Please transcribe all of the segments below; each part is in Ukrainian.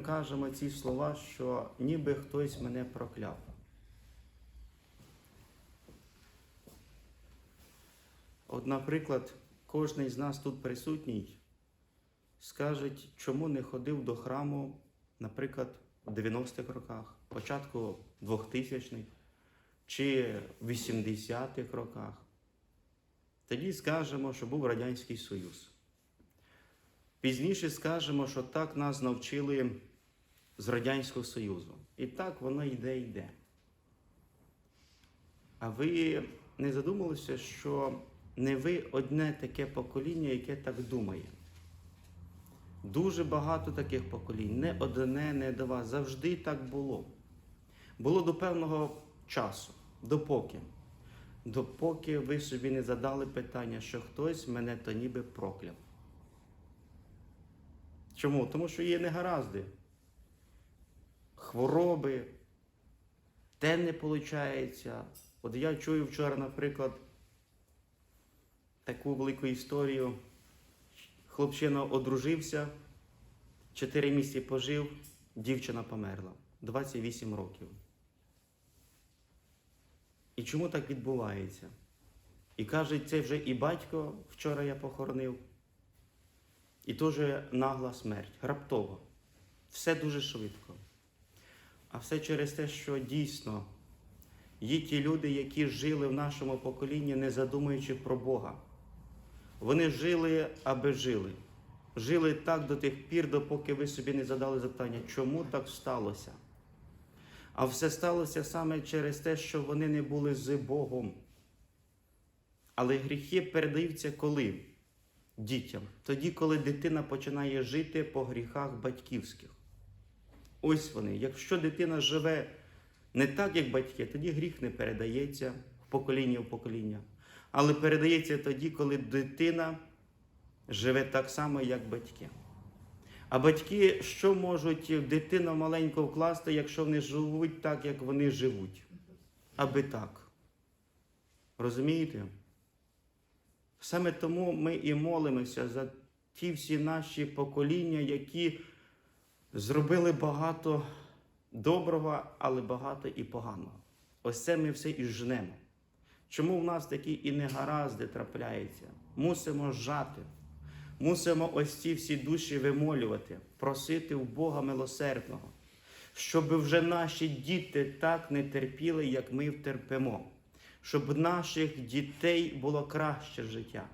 кажемо ці слова, що ніби хтось мене прокляв. От, наприклад, кожен з нас тут присутній скаже, чому не ходив до храму, наприклад, в 90-х роках, початку 2000-х чи в 80-х роках. Тоді скажемо, що був Радянський Союз. Пізніше скажемо, що так нас навчили з Радянського Союзу. І так воно йде йде. А ви не задумалися, що не ви одне таке покоління, яке так думає. Дуже багато таких поколінь, не одне, не два. Завжди так було. Було до певного часу, допоки. Допоки ви собі не задали питання, що хтось мене то ніби прокляв. Чому? Тому що є негаразди, хвороби, те не виходить. От я чую вчора, наприклад, таку велику історію. Хлопчина одружився, 4 місяці пожив, дівчина померла. 28 років. І чому так відбувається? І каже, це вже і батько вчора я похоронив, і теж нагла смерть, раптово. Все дуже швидко. А все через те, що дійсно є ті люди, які жили в нашому поколінні, не задумуючи про Бога. Вони жили, аби жили. Жили так до тих пір, допоки ви собі не задали запитання, чому так сталося. А все сталося саме через те, що вони не були з Богом. Але гріхи передаються коли? Дітям. Тоді, коли дитина починає жити по гріхах батьківських. Ось вони. Якщо дитина живе не так, як батьки, тоді гріх не передається в покоління в покоління. Але передається тоді, коли дитина живе так само, як батьки. А батьки що можуть в дитину маленьку вкласти, якщо вони живуть так, як вони живуть? Аби так. Розумієте? Саме тому ми і молимося за ті всі наші покоління, які зробили багато доброго, але багато і поганого. Ось це ми все і жнемо. Чому в нас такі і негаразди трапляються? Мусимо жати. Мусимо ось ці всі душі вимолювати, просити у Бога милосердного, щоб вже наші діти так не терпіли, як ми втерпимо, щоб наших дітей було краще життя.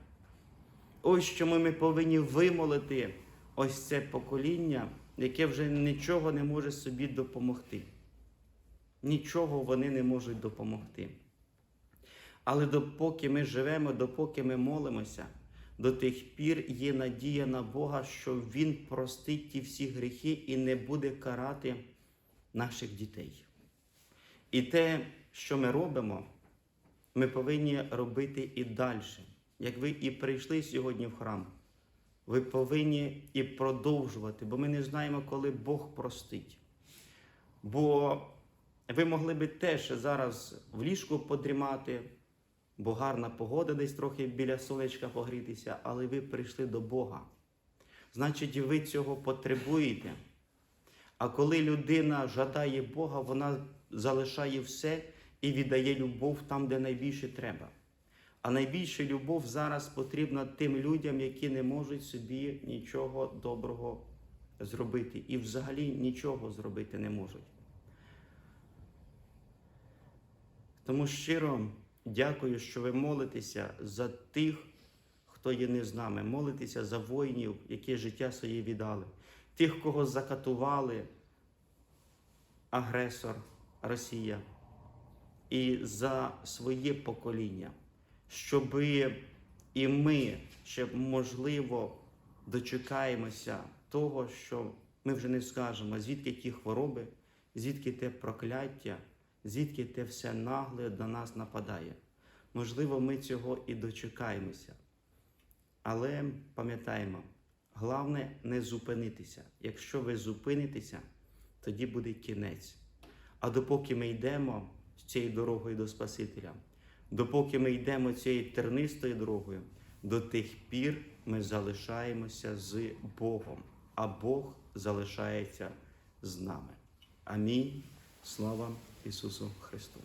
Ось чому ми повинні вимолити ось це покоління, яке вже нічого не може собі допомогти. Нічого вони не можуть допомогти. Але допоки ми живемо, допоки ми молимося, до тих пір є надія на Бога, що Він простить ті всі гріхи і не буде карати наших дітей. І те, що ми робимо, ми повинні робити і далі. Як ви і прийшли сьогодні в храм, ви повинні і продовжувати, бо ми не знаємо, коли Бог простить. Бо ви могли би теж зараз в ліжку подрімати, бо гарна погода десь трохи біля сонечка погрітися, але ви прийшли до Бога. Значить, ви цього потребуєте. А коли людина жадає Бога, вона залишає все і віддає любов там, де найбільше треба. А найбільша любов зараз потрібна тим людям, які не можуть собі нічого доброго зробити і взагалі нічого зробити не можуть. Тому щиро дякую, що ви молитеся за тих, хто є не з нами. Молитеся за воїнів, які життя своє віддали, тих, кого закатували агресор Росія, і за своє покоління, щоби і ми ще можливо дочекаємося того, що ми вже не скажемо, звідки ті хвороби, звідки те прокляття звідки те все нагле до нас нападає. Можливо, ми цього і дочекаємося. Але пам'ятаємо, головне не зупинитися. Якщо ви зупинитеся, тоді буде кінець. А допоки ми йдемо з цією дорогою до Спасителя, допоки ми йдемо цією тернистою дорогою, до тих пір ми залишаємося з Богом, а Бог залишається з нами. Амінь. Слава Ісусу Христу!